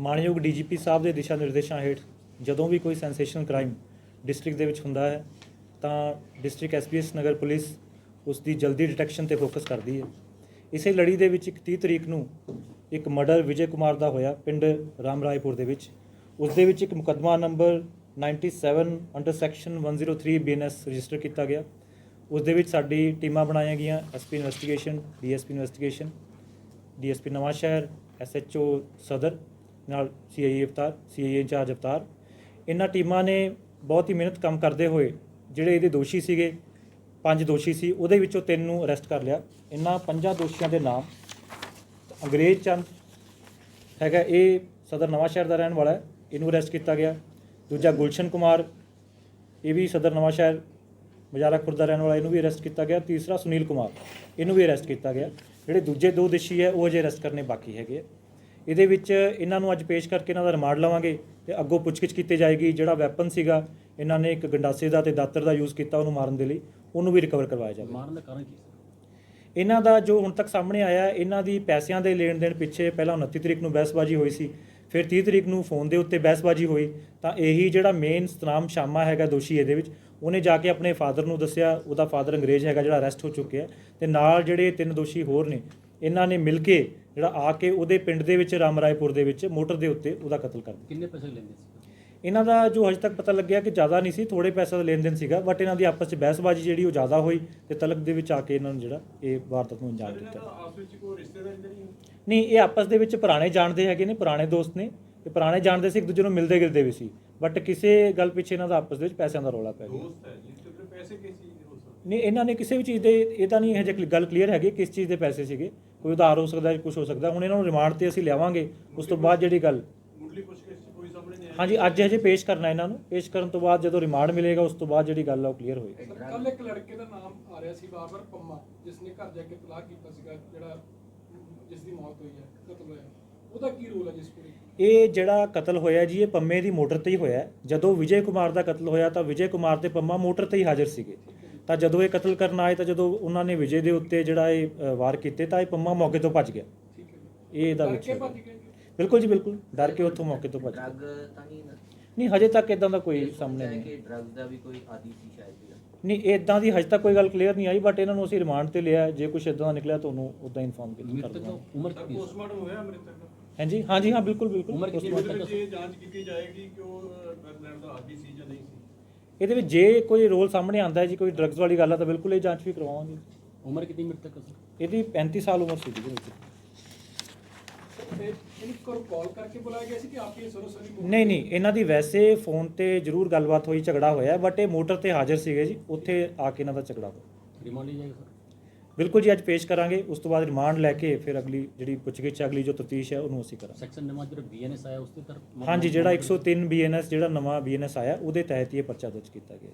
ਮਾਨਯੋਗ ਡੀਜੀਪੀ ਸਾਹਿਬ ਦੇ ਦਿਸ਼ਾ ਨਿਰਦੇਸ਼ਾਂ ਹੇਠ ਜਦੋਂ ਵੀ ਕੋਈ ਸੈਂਸੇਸ਼ਨਲ ਕ੍ਰਾਈਮ ਡਿਸਟ੍ਰਿਕਟ ਦੇ ਵਿੱਚ ਹੁੰਦਾ ਹੈ, ਤਾਂ ਡਿਸਟ੍ਰਿਕਟ ਐਸਪੀਐਸ ਨਗਰ ਪੁਲਿਸ ਉਸ ਦੀ ਜਲਦੀ ਡਿਟੈਕਸ਼ਨ ਤੇ ਫੋਕਸ ਕਰਦੀ ਹੈ। ਇਸੇ ਲੜੀ ਦੇ ਵਿੱਚ ਇੱਕ 30 ਤਰੀਕ ਨੂੰ ਇੱਕ ਮਰਡਰ ਵਿਜੇ ਕੁਮਾਰ ਦਾ ਹੋਇਆ ਪਿੰਡ ਰਾਮ ਰਾਏਪੁਰ ਦੇ ਵਿੱਚ। ਉਸ ਦੇ ਵਿੱਚ ਇੱਕ ਮੁਕੱਦਮਾ number 97 under section 103 BNS register ਕੀਤਾ ਗਿਆ। ਉਸ ਦੇ ਵਿੱਚ ਸਾਡੀ ਟੀਮਾਂ ਬਣਾਈਆਂ ਗਈਆਂ SP investigation DSP investigation DSP Nawanshahr SHO ਸਦਰ ਨਾਲ CIA Avtar CIA incharge Avtar. ਇਹਨਾਂ ਟੀਮਾਂ ਨੇ ਬਹੁਤ ਹੀ ਮਿਹਨਤ ਕੰਮ ਕਰਦੇ ਹੋਏ, ਜਿਹੜੇ ਇਹਦੇ ਦੋਸ਼ੀ ਸੀਗੇ, ਪੰਜ ਦੋਸ਼ੀ ਸੀ, ਉਹਦੇ ਵਿੱਚੋਂ ਤਿੰਨ ਨੂੰ ਅਰੈਸਟ ਕਰ ਲਿਆ। ਇਹਨਾਂ ਪੰਜਾਂ ਦੋਸ਼ੀਆਂ ਦੇ ਨਾਮ ਅੰਗਰੇਜ਼ ਚੰਦ ਹੈਗਾ, ਇਹ ਸਦਰ ਨਵਾਂਸ਼ਹਿਰ ਦਾ ਰਹਿਣ ਵਾਲਾ ਹੈ, ਇਹਨੂੰ ਅਰੈਸਟ ਕੀਤਾ ਗਿਆ। ਦੂਜਾ ਗੁਲਸ਼ਨ ਕੁਮਾਰ, ਇਹ ਵੀ ਸਦਰ ਨਵਾਂਸ਼ਹਿਰ ਮਜਾਰਾ ਖੁਰਦ ਦਾ ਰਹਿਣ ਵਾਲਾ, ਇਹਨੂੰ ਵੀ ਅਰੈਸਟ ਕੀਤਾ ਗਿਆ। ਤੀਸਰਾ ਸੁਨੀਲ ਕੁਮਾਰ, ਇਹਨੂੰ ਵੀ ਅਰੈਸਟ ਕੀਤਾ ਗਿਆ। ਜਿਹੜੇ ਦੂਜੇ ਦੋ ਦੋਸ਼ੀ ਹੈ, ਉਹ ਅਜੇ ਅਰੈਸਟ ਕਰਨੇ ਬਾਕੀ ਹੈਗੇ ਆ। ਇਹਦੇ ਵਿੱਚ ਇਹਨਾਂ ਨੂੰ ਅੱਜ ਪੇਸ਼ ਕਰਕੇ ਇਹਨਾਂ ਦਾ ਰਿਮਾਂਡ ਲਵਾਂਗੇ ਤੇ ਅੱਗੋਂ ਪੁੱਛਗਿੱਛ ਕੀਤੀ ਜਾਏਗੀ ਜਿਹੜਾ ਵੈਪਨ ਸੀਗਾ ਇਹਨਾਂ ਨੇ ਇੱਕ ਗੰਡਾਸੇ ਦਾ ਤੇ ਦਾਤਰ ਦਾ ਯੂਜ਼ ਕੀਤਾ ਉਹਨੂੰ ਮਾਰਨ ਦੇ ਲਈ ਉਹਨੂੰ ਵੀ ਰਿਕਵਰ ਕਰਵਾਇਆ ਜਾਵੇ। ਮਾਰਨ ਦਾ ਕਾਰਨ ਕੀ ਸੀ? ਇਹਨਾਂ ਦਾ ਜੋ ਹੁਣ ਤੱਕ ਸਾਹਮਣੇ ਆਇਆ ਇਹਨਾਂ ਦੀ ਪੈਸਿਆਂ ਦੇ ਲੈਣ ਦੇਣ ਪਿੱਛੇ ਪਹਿਲਾਂ 29 ਤਰੀਕ ਨੂੰ ਬਹਿਸਬਾਜ਼ੀ ਹੋਈ ਸੀ ਫਿਰ 30 ਤਰੀਕ ਨੂੰ ਫੋਨ ਦੇ ਉੱਤੇ ਬਹਿਸਬਾਜ਼ੀ ਹੋਈ ਤਾਂ ਇਹੀ ਜਿਹੜਾ ਮੇਨ ਸਤਨਾਮ ਸ਼ਾਮਾ ਹੈਗਾ ਦੋਸ਼ੀ ਇਹਦੇ ਵਿੱਚ ਉਹਨੇ ਜਾ ਕੇ ਆਪਣੇ ਫਾਦਰ ਨੂੰ ਦੱਸਿਆ ਉਹਦਾ ਫਾਦਰ ਅੰਗਰੇਜ਼ ਹੈਗਾ ਜਿਹੜਾ ਅਰੈਸਟ ਹੋ ਚੁੱਕਿਆ ਤੇ ਨਾਲ ਜਿਹੜੇ ਤਿੰਨ ਦੋਸ਼ੀ ਹੋਰ ਨੇ ਇਹਨਾਂ ਨੇ ਮਿਲ ਕੇ ਜਿਹੜਾ ਆ ਕੇ ਉਹਦੇ ਪਿੰਡ ਦੇ ਵਿੱਚ ਰਾਮਰਾਏਪੁਰ ਦੇ ਵਿੱਚ ਮੋਟਰ ਦੇ ਉੱਤੇ ਉਹਦਾ ਕਤਲ ਕਰ ਦਿੱਤਾ। ਕਿੰਨੇ ਪੈਸੇ ਲੈਂਦੇ ਸੀ? ਇਹਨਾਂ ਦਾ ਜੋ ਹਜੇ ਤੱਕ ਪਤਾ ਲੱਗਿਆ ਕਿ ਜ਼ਿਆਦਾ ਨਹੀਂ ਸੀ ਥੋੜੇ ਪੈਸੇ ਦਾ ਲੈਣ ਦੇਣ ਸੀਗਾ ਬਟ ਇਹਨਾਂ ਦੀ ਆਪਸ ਵਿੱਚ ਬਹਿਸਬਾਜ਼ੀ ਜਿਹੜੀ ਉਹ ਜ਼ਿਆਦਾ ਹੋਈ ਤੇ ਤਲਕ ਦੇ ਵਿੱਚ ਆ ਕੇ ਇਹਨਾਂ ਨੂੰ ਜਿਹੜਾ ਇਹ ਵਾਰਦਾਤ ਨੂੰ ਅੰਜਾਮ ਦਿੱਤਾ। ਆਪਸ ਵਿੱਚ ਕੋਈ ਰਿਸ਼ਤੇਦਾਰੀ ਤਾਂ ਨਹੀਂ ਨਹੀਂ ਇਹ ਆਪਸ ਦੇ ਵਿੱਚ ਪੁਰਾਣੇ ਜਾਣਦੇ ਹੈਗੇ ਨੇ ਪੁਰਾਣੇ ਦੋਸਤ ਨੇ। ਇਹ ਪੁਰਾਣੇ ਜਾਣਦੇ ਸੀ ਇੱਕ ਦੂਜੇ ਨੂੰ ਮਿਲਦੇ ਗਿਲਦੇ ਵੀ ਸੀ ਬਟ ਕਿਸੇ ਗੱਲ ਪਿੱਛੇ ਇਹਨਾਂ ਦਾ ਆਪਸ ਦੇ ਵਿੱਚ ਪੈਸਿਆਂ ਦਾ ਰੌਲਾ ਪੈ ਗਿਆ। ਦੋਸਤ ਹੈ ਜੀ ਤੇ ਫਿਰ ਪੈਸੇ ਕਿਸ ਚੀਜ਼ ਦੇ ਹੋ ਸਕਦੇ? ਨਹੀਂ ਇਹਨਾਂ ਨੇ ਕਿਸੇ ਵੀ ਚੀਜ਼ ਦੇ ਇਹ ਤਾਂ ਨਹੀਂ ਹਜੇ ਗੱਲ ਕਲੀਅਰ ਹੈਗੀ ਕਿਸ ਚੀਜ਼ ਦੇ ਪੈਸੇ ਸੀਗੇ। ਕੋਈ ਉਧਾਰ ਹੋ ਸਕਦਾ ਕੁਝ ਹੋ ਸਕਦਾ ਹੁਣ ਇਹਨਾਂ ਨੂੰ ਰਿਮਾਂਡ ਤੇ ਅਸੀਂ ਲਿਆਵਾਂਗੇ ਉਸ ਤੋਂ ਬਾਅਦ ਜਿਹੜੀ ਗੱਲ। ਮੁੱਢਲੀ ਪੁੱਛਗਿੱਛ 'ਚ ਕੋਈ ਸਾਹਮਣੇ ਨਹੀਂ ਆਇਆ ਹਾਂਜੀ ਅੱਜ ਹਜੇ ਪੇਸ਼ ਕਰਨਾ ਇਹਨਾਂ ਨੂੰ ਪੇਸ਼ ਕਰਨ ਤੋਂ ਬਾਅਦ ਜਦੋਂ ਰਿਮਾਂਡ ਮਿਲੇਗਾ ਉਸ ਤੋਂ ਬਾਅਦ ਜਿਹੜੀ ਗੱਲ ਆ ਉਹ ਕਲੀਅਰ ਹੋਏਗੀ। ਕੱਲ ਇੱਕ ਲੜਕੇ ਦਾ ਨਾਮ ਆ ਰਿਹਾ ਸੀ ਬਾਰ-ਬਾਰ ਪੰਮਾ ਜਿਸ ਨੇ ਘਰ ਜਾ ਕੇ ਤਲਾਕ ਕੀਤਾ ਸੀਗਾ ਜਿਹੜਾ ਜਿਸ ਦੀ ਮੌਤ ਹੋਈ ਹੈ ਕਤਲ ਹੋਇਆ। ਉਹਦਾ ਕੀ ਰੋਲ ਹੈ ਜਿਸ ਕੁੜੀ ਇਹ ਜਿਹੜਾ ਕਤਲ ਹੋਇਆ ਜੀ ਇਹ ਪੰਮੇ ਦੀ ਮੋਟਰ ਤੇ ਹੀ ਹੋਇਆ। ਜਦੋਂ ਵਿਜੇ ਕੁਮਾਰ ਦਾ ਕਤਲ ਹੋਇਆ ਤਾਂ ਵਿਜੇ ਕੁਮਾਰ ਤੇ ਪੰਮਾ ਮੋਟਰ ਤੇ ਹੀ ਹਾਜ਼ਰ ਸੀਗੇ। ਤਾਂ ਜਦੋਂ ਇਹ ਕਤਲ ਕਰਨ ਆਏ ਤਾਂ ਜਦੋਂ ਉਹਨਾਂ ਨੇ ਵਿਜੇ ਦੇ ਉੱਤੇ ਜਿਹੜਾ ਇਹ ਵਾਰ ਕੀਤੇ ਤਾਂ ਇਹ ਪੰਮਾ ਮੌਕੇ ਤੋਂ ਭੱਜ ਗਿਆ। ਠੀਕ ਹੈ ਇਹ ਇਹਦਾ ਵਿੱਚ ਕੇ ਬਿਲਕੁਲ ਜੀ ਬਿਲਕੁਲ। ਡਰ ਕੇ ਉੱਥੋਂ ਮੌਕੇ ਤੋਂ ਭੱਜ ਗਿਆ ਡਰਗ ਤਾਂ ਨਹੀਂ ਨਾ? ਨਹੀਂ ਹਜੇ ਤੱਕ ਇਦਾਂ ਦਾ ਕੋਈ ਸਾਹਮਣੇ ਨਹੀਂ ਕਿ ਡਰਗ ਦਾ ਵੀ ਕੋਈ ਆਦੀ ਸੀ ਸ਼ਾਇਦ। ਨਹੀਂ ਇਦਾਂ ਦੀ ਹਜੇ ਤੱਕ ਕੋਈ ਗੱਲ ਕਲੀਅਰ ਨਹੀਂ ਆਈ ਬਟ ਇਹਨਾਂ ਨੂੰ ਅਸੀਂ ਰਿਮਾਂਡ ਤੇ ਲਿਆ ਜੇ ਕੁਝ ਇਦਾਂ ਦਾ ਨਿਕਲਿਆ ਤੁਹਾਨੂੰ ਉਦਾਂ ਇਨਫੋਰਮ ਕੀਤਾ ਕਰ ਮ੍ਰਿਤਕ ਦਾ ਦਵਾਂਗੇ ਉਮਰ ਸੀ ਪੋਸਟਮਾਰਟਮ ਹੋਇਆ ਮ੍ਰਿਤਕ ਦਾ? ਹਾਂਜੀ ਹਾਂਜੀ ਹਾਂ ਬਿਲਕੁਲ ਬਿਲਕੁਲ। ਉਮਰ ਇਹ ਜਾਂਚ ਕੀਤੀ ਜਾਏਗੀ ਕਿ ਉਹ ਡਰਗ ਲੈਣ ਦਾ ਆਦੀ ਇਹਦੇ ਵਿੱਚ ਜੇ ਕੋਈ ਰੋਲ ਸਾਹਮਣੇ ਆਂਦਾ ਹੈ ਜੀ ਕੋਈ ਡਰੱਗਸ ਵਾਲੀ ਗੱਲ ਆ ਤਾਂ ਬਿਲਕੁਲ ਇਹ ਜਾਂਚ ਵੀ ਕਰਵਾਵਾਂਗੇ। ਉਮਰ ਕਿੰਨੀ ਮ੍ਰਿਤਕ ਦਾ ਸੀ ਇਹਦੀ 35 ਸਾਲ ਉਮਰ ਸੀ ਜੀ ਤੇ ਇਹਨੂੰ ਕਰੋ ਕਾਲ ਕਰਕੇ ਬੁਲਾਇਆ ਗਿਆ ਸੀ ਕਿ ਆਪ ਹੀ ਸਰੋਸਰੀ ਨਹੀਂ ਨਹੀਂ ਇਹਨਾਂ ਦੀ ਵੈਸੇ ਫੋਨ ਤੇ ਜ਼ਰੂਰ ਗੱਲਬਾਤ ਹੋਈ ਝਗੜਾ ਹੋਇਆ ਬਟ ਇਹ ਮੋਟਰ ਤੇ ਹਾਜ਼ਰ ਸੀਗੇ ਜੀ ਉੱਥੇ ਆ ਕੇ ਇਹਨਾਂ ਦਾ ਝਗੜਾ ਹੋਇਆ। ਰਿਮਾਂਡ ਲਈ ਜਾਏਗਾ ਬਿਲਕੁਲ ਜੀ ਅੱਜ ਪੇਸ਼ ਕਰਾਂਗੇ। ਉਸ ਤੋਂ ਬਾਅਦ ਰਿਮਾਂਡ ਲੈ ਕੇ ਫਿਰ ਅਗਲੀ ਜਿਹੜੀ ਪੁੱਛਗਿੱਛ ਅਗਲੀ ਜੋ ਤਫਤੀਸ਼ ਹੈ ਉਹਨੂੰ ਅਸੀਂ ਕਰਾਂਗੇ। ਸੈਕਸ਼ਨ ਨੰਬਰ ਜਿਹੜਾ ਬੀਐਨਐਸ ਆਇਆ ਉਸ ਤੇ ਤਰ ਹਾਂਜੀ ਜਿਹੜਾ 103 ਬੀਐਨਐਸ ਜਿਹੜਾ ਨਵਾਂ ਬੀਐਨਐਸ ਆਇਆ ਉਹਦੇ ਤਹਿਤ ਇਹ ਪਰਚਾ ਦਰਜ ਕੀਤਾ ਗਿਆ